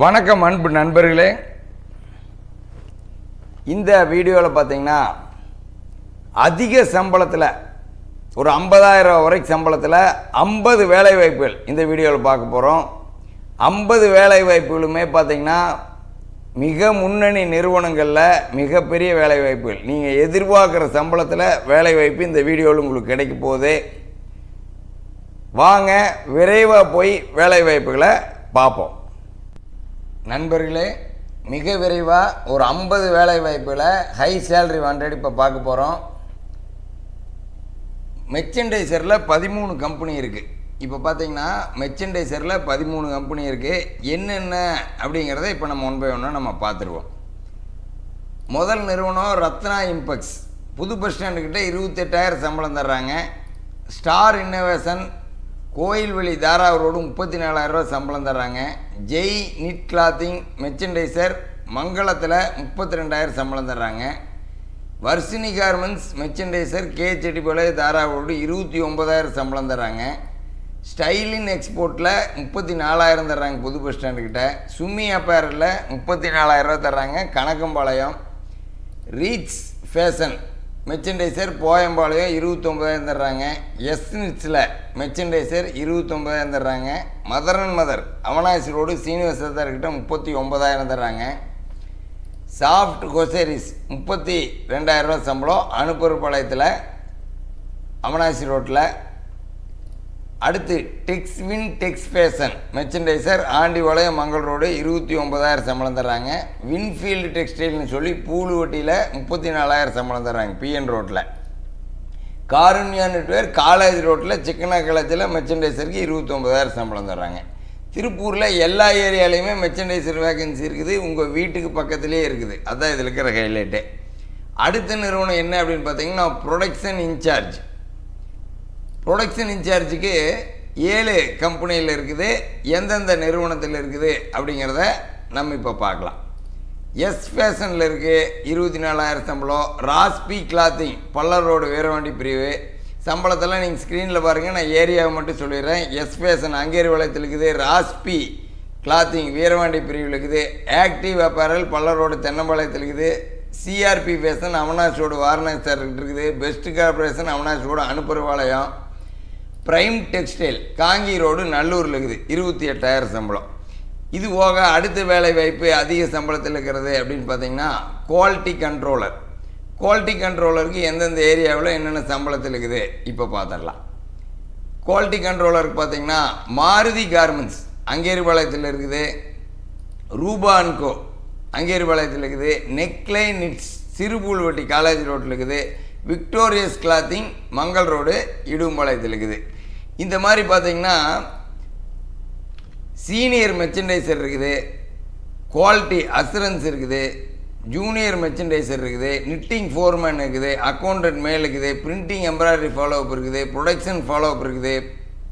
வணக்கம் அன்பு நண்பர்களே. இந்த வீடியோவில் பார்த்தீங்கன்னா அதிக சம்பளத்தில் ஒரு ஐம்பதாயிரம் வரைக்கும் சம்பளத்தில் ஐம்பது வேலை வாய்ப்புகள் இந்த வீடியோவில் பார்க்க போகிறோம் ஐம்பது வேலை வாய்ப்புகளுமே பார்த்தீங்கன்னா மிக முன்னணி நிறுவனங்களில் மிகப்பெரிய வேலை வாய்ப்புகள் நீங்கள் எதிர்பார்க்குற சம்பளத்தில் வேலை வாய்ப்பு இந்த வீடியோவில் உங்களுக்கு கிடைக்க போகுது. வாங்க விரைவாக போய் வேலை வாய்ப்புகளை பார்ப்போம். நண்பர்களே மிக விரைவாக ஒரு ஐம்பது வேலை வாய்ப்பில் ஹை சேலரி வாண்டட் இப்போ பார்க்க போகிறோம் மெர்ச்சன்டைசரில் பதிமூணு கம்பெனி இருக்குது இப்போ பார்த்தீங்கன்னா மெர்ச்சன்டைசரில் பதிமூணு கம்பெனி இருக்குது என்னென்ன அப்படிங்கிறத இப்போ நம்ம ஒன் பை ஒன்னாக நம்ம பார்த்துருவோம். முதல் நிறுவனம் ரத்னா இம்பெக்ஸ். புது பஸ் ஸ்டாண்டுக்கிட்ட இருபத்தெட்டாயிரம் சம்பளம் தர்றாங்க. ஸ்டார் இன்னோவேஷன் கோயில்வெளி தாராவரோடு முப்பத்தி முப்பத்தி நாலாயிரரூவா சம்பளம் தர்றாங்க. ஜெய் நிட் கிளாத்திங் மெர்ச்சன்டைசர் மங்களத்தில் முப்பத்தி ரெண்டாயிரம் சம்பளம் தர்றாங்க. Varshini garments merchandiser K Chettipalayam தாராவரோடு இருபத்தி ஒம்பதாயிரம் சம்பளம் தர்றாங்க. ஸ்டைலின் எக்ஸ்போர்ட்டில் முப்பத்தி நாலாயிரம் தர்றாங்க புது பஸ் ஸ்டாண்டுக்கிட்ட. சுமி அப்பேரில் முப்பத்தி நாலாயிரரூவா தர்றாங்க. Kanakkampalayam reach fashion. Merchandiser Boyampalayam இருபத்தொம்பதாயிரம் தர்றாங்க. எஸ்னிட்ஸில் மெர்ச்சன்டைசர் இருபத்தொம்பதாயிரம் தர்றாங்க. Mother and mother Avinashi road சீனிவாசத்தார்கிட்ட முப்பத்தி ஒம்பதாயிரம் தர்றாங்க. சாஃப்ட் கொசேரிஸ் முப்பத்தி ரெண்டாயிரரூவா சம்பளம். அனுப்பொருப்பாளையத்தில் அவனாசி ரோட்டில் அடுத்து tex win tex fashion merchandiser Andipalayam Mangal road இருபத்தி ஒன்பதாயிரம் சம்பளம் தர்றாங்க. வின்ஃபீல்டு டெக்ஸ்டைல்னு சொல்லி பூலுவட்டியில் முப்பத்தி நாலாயிரம் சம்பளம் தர்றாங்க பிஎன் ரோட்டில் காருண்யா நெட்வேர் காலேஜ் ரோட்டில் சிக்கனா கலத்தில் மெர்ச்சன்டைசருக்கு இருபத்தொம்பதாயிரம் சம்பளம் தர்றாங்க. திருப்பூரில் எல்லா ஏரியாலையுமே மெர்ச்சன்டைசர் வேகன்சி இருக்குது உங்கள் வீட்டுக்கு பக்கத்துலேயே இருக்குது. அதான் இதில் இருக்கிற ஹைலைட்டு அடுத்த நிறுவனம் என்ன அப்படின்னு பார்த்தீங்கன்னா ப்ரொடக்ஷன் இன்சார்ஜ் ப்ரொடக்ஷன் இன்சார்ஜுக்கு ஏழு கம்பெனியில் இருக்குது எந்தெந்த நிறுவனத்தில் இருக்குது அப்படிங்கிறத நம்ம இப்போ பார்க்கலாம். எஸ் ஃபேஷனில் இருக்குது இருபத்தி நாலாயிரம் சம்பளம். ராஸ்பி கிளாத்திங் பல்லர் ரோடு வீரவாண்டி பிரிவு. சம்பளத்தெல்லாம் நீங்கள் ஸ்க்ரீனில் பாருங்கள் நான் ஏரியாவை மட்டும் சொல்லிடுறேன். எஸ் ஃபேஷன் அங்கேரி வளையத்தில் இருக்குது ராஸ்பி கிளாத்திங் வீரவாண்டி பிரிவில் இருக்குது. ஆக்டிவ் அப்பேரல் பல்லர் ரோடு தென்னம்பாளையத்தில் இருக்குது. CRP fashion Avinashi road Varanasi sir இருக்குது. Best corporation Avinashi road Anupparpalayam prime textile Kangeyam road நல்லூரில் இருக்குது. இருபத்தி எட்டாயிரம் சம்பளம். இது போக அடுத்த வேலை வாய்ப்பு அதிக சம்பளத்தில் இருக்கிறது அப்படின்னு பார்த்தீங்கன்னா குவாலிட்டி கண்ட்ரோலர் குவாலிட்டி கண்ட்ரோலருக்கு எந்தெந்த ஏரியாவில் என்னென்ன சம்பளத்தில் இருக்குது? இப்போ பார்த்துடலாம். குவாலிட்டி கண்ட்ரோலருக்கு பார்த்தீங்கன்னா மாருதி கார்மெண்ட்ஸ் அங்கேரிபாளையத்தில் இருக்குது. ரூபா அன்கோ அங்கேரிபாளையத்தில் இருக்குது. நெக்லைன் நிட்ஸ் சிறுபூல்வட்டி காலேஜ் ரோட்டில் இருக்குது. விக்டோரியஸ் கிளாத்திங் மங்கள் ரோடு இடும்பாளையத்தில் இருக்குது. இந்த மாதிரி பார்த்தீங்கன்னா சீனியர் மெர்ச்சன்டைசர் இருக்குது குவாலிட்டி அசுரன்ஸ் இருக்குது ஜூனியர் மெர்ச்சன்டைசர் இருக்குது நிட்டிங் ஃபோர்மேன் இருக்குது அக்கௌண்டன்ட் மேல் இருக்குது பிரிண்டிங் எம்ப்ராய்டரி ஃபாலோ அப் இருக்குது ப்ரொடக்ஷன் ஃபாலோ அப் இருக்குது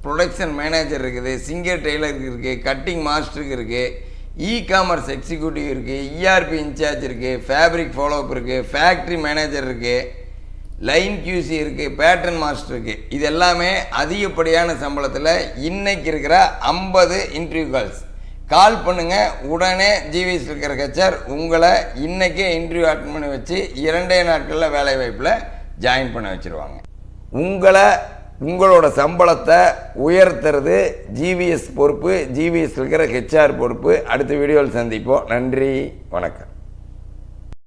ப்ரொடக்ஷன் மேனேஜர் இருக்குது சிங்கர் டெய்லருக்கு இருக்குது கட்டிங் மாஸ்டருக்கு இருக்குது இ காமர்ஸ் எக்ஸிக்யூட்டிவ் இருக்குது இஆர்பி இன்சார்ஜ் இருக்குது ஃபேப்ரிக் ஃபாலோ அப் இருக்குது ஃபேக்ட்ரி மேனேஜர் இருக்குது. லைன் கியூசி இருக்குது பேட்டர்ன் மாஸ்டர் இருக்குது இது எல்லாமே அதிகப்படியான சம்பளத்தில் இன்னைக்கு இருக்கிற ஐம்பது இன்டர்வியூ கால்ஸ் கால் பண்ணுங்கள் உடனே ஜிவிஎஸ் இருக்கிற கச்சர் உங்களை இன்றைக்கே இன்டர்வியூ அட்டன் பண்ணி வச்சு இரண்டே நாட்களில் வேலை வாய்ப்பில் ஜாயின் பண்ண வச்சுருவாங்க. உங்களை உங்களோட சம்பளத்தை உயர்த்துறது ஜிவிஎஸ் பொறுப்பு ஜிவிஎஸ் இருக்கிற ஹெச்ஆர் பொறுப்பு. அடுத்த வீடியோவில் சந்திப்போம். நன்றி வணக்கம்.